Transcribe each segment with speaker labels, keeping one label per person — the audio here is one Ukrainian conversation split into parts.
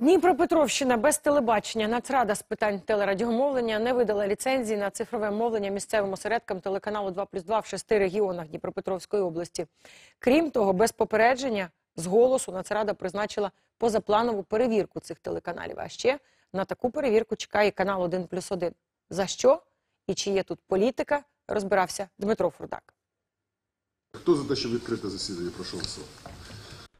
Speaker 1: Дніпропетровщина без телебачення. Нацрада з питань телерадіомовлення не видала ліцензії на цифрове мовлення місцевим осередкам телеканалу 2 плюс 2 в шести регіонах Дніпропетровської області. Крім того, без попередження з голосу Нацрада призначила позапланову перевірку цих телеканалів. А ще на таку перевірку чекає канал 1 плюс 1. За що і чи є тут політика, розбирався Дмитро Фурдак.
Speaker 2: Хто за те, щоб відкрити засідання? Прошу вас.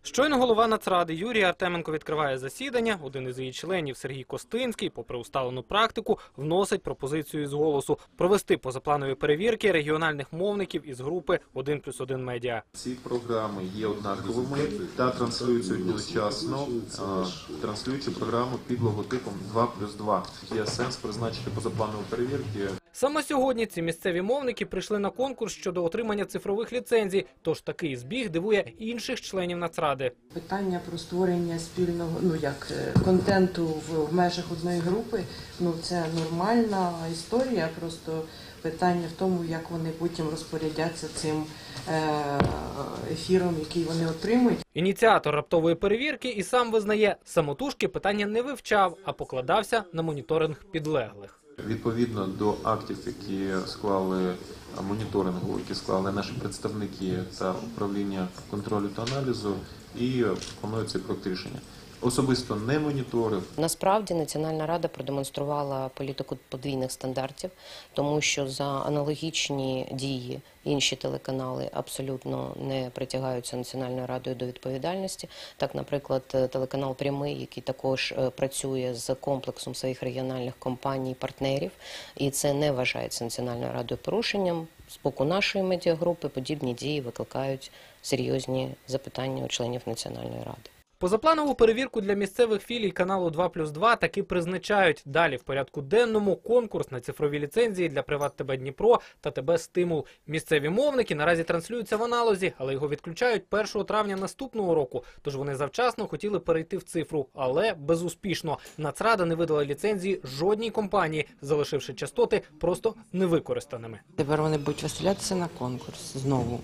Speaker 3: Щойно голова Нацради Юрій Артеменко відкриває засідання. Один із її членів Сергій Костинський, попри усталену практику, вносить пропозицію з голосу провести позапланові перевірки регіональних мовників із групи 1 плюс 1 медіа.
Speaker 4: Ці програми є однаковими та транслюються одночасно. Транслюються програми під логотипом 2 плюс 2. Є сенс призначити позапланові перевірки.
Speaker 3: Саме сьогодні ці місцеві мовники прийшли на конкурс щодо отримання цифрових ліцензій. Тож такий збіг дивує інших членів Нацради.
Speaker 5: Питання про створення спільного ну як е, контенту в, в межах одної групи. Ну це нормальна історія. Просто питання в тому, як вони потім розпорядяться цим е, ефіром, який вони отримують.
Speaker 3: Ініціатор раптової перевірки і сам визнає, самотужки питання не вивчав, а покладався на моніторинг підлеглих.
Speaker 4: Відповідно до актів, які склали моніторингу, які склали наші представники та управління контролю та аналізу, і планується проект рішення. Особисто не моніторив,
Speaker 6: Насправді Національна рада продемонструвала політику подвійних стандартів, тому що за аналогічні дії інші телеканали абсолютно не притягаються Національною радою до відповідальності. Так, наприклад, телеканал Прямий, який також е, працює з комплексом своїх регіональних компаній, партнерів, і це не вважається Національною радою порушенням. З боку нашої медіагрупи подібні дії викликають серйозні запитання у членів Національної ради.
Speaker 3: Позапланову перевірку для місцевих філій каналу 2 плюс 2 таки призначають. Далі в порядку денному конкурс на цифрові ліцензії для Приват ТБ Дніпро та ТБ Стимул. Місцеві мовники наразі транслюються в аналозі, але його відключають 1 травня наступного року. Тож вони завчасно хотіли перейти в цифру, але безуспішно. Нацрада не видала ліцензії жодній компанії, залишивши частоти просто невикористаними.
Speaker 5: Тепер вони будуть виставлятися на конкурс знову.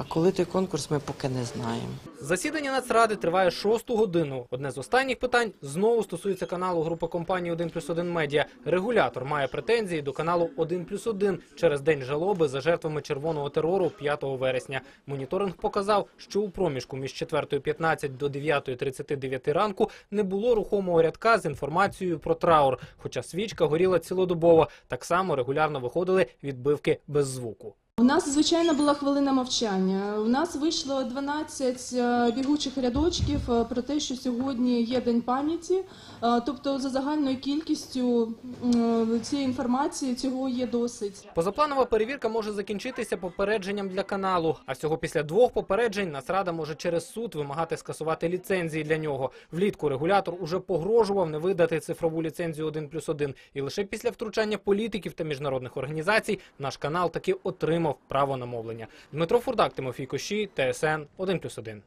Speaker 5: А коли той конкурс, ми поки не знаємо.
Speaker 3: Засідання Нацради триває шосту годину. Одне з останніх питань знову стосується каналу групи компаній 1 плюс 1 медіа. Регулятор має претензії до каналу 1 плюс 1 через день жалоби за жертвами червоного терору 5 вересня. Моніторинг показав, що у проміжку між 4.15 до 9.39 ранку не було рухомого рядка з інформацією про траур, хоча свічка горіла цілодобово. Так само регулярно виходили відбивки без звуку.
Speaker 7: У нас звичайно була хвилина мовчання. У нас вийшло 12 е, бігучих рядочків е, про те, що сьогодні є день пам'яті. Е, Тобто, за загальною кількістю цієї інформації цього є досить.
Speaker 3: Позапланова перевірка може закінчитися попередженням для каналу. А всього після двох попереджень Нацрада може через суд вимагати скасувати ліцензії для нього. Влітку регулятор уже погрожував не видати цифрову ліцензію 1 плюс 1. І лише після втручання політиків та міжнародних організацій наш канал таки отримав право на мовлення. Дмитро Фурдак, Тимофій Кощі, ТСН 1+,1.